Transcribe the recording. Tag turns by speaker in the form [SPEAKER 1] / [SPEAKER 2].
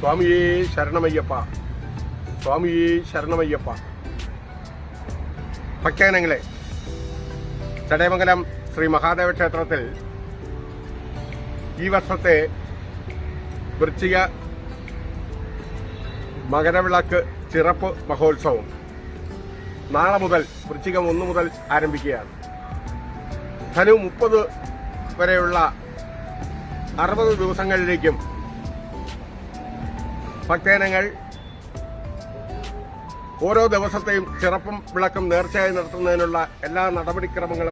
[SPEAKER 1] സ്വാമിയേ ശരണമയ്യപ്പ. സ്വാമിയേ ശരണമയ്യപ്പ. ഭക്തജനങ്ങളെ ചടയമംഗലം ശ്രീ മഹാദേവ ക്ഷേത്രത്തിൽ ഈ വർഷത്തെ വൃശ്ചിക മകരവിളക്ക് ചിറപ്പ് മഹോത്സവം നാളെ മുതൽ വൃശ്ചികം ഒന്ന് മുതൽ ആരംഭിക്കുകയാണ്. ധനു മുപ്പത് വരെയുള്ള അറുപത് ദിവസങ്ങളിലേക്കും ഭക്തജനങ്ങൾ ഓരോ ദിവസത്തെയും ചിറപ്പും വിളക്കും നേർച്ചയായി നടത്തുന്നതിനുള്ള എല്ലാ നടപടിക്രമങ്ങളും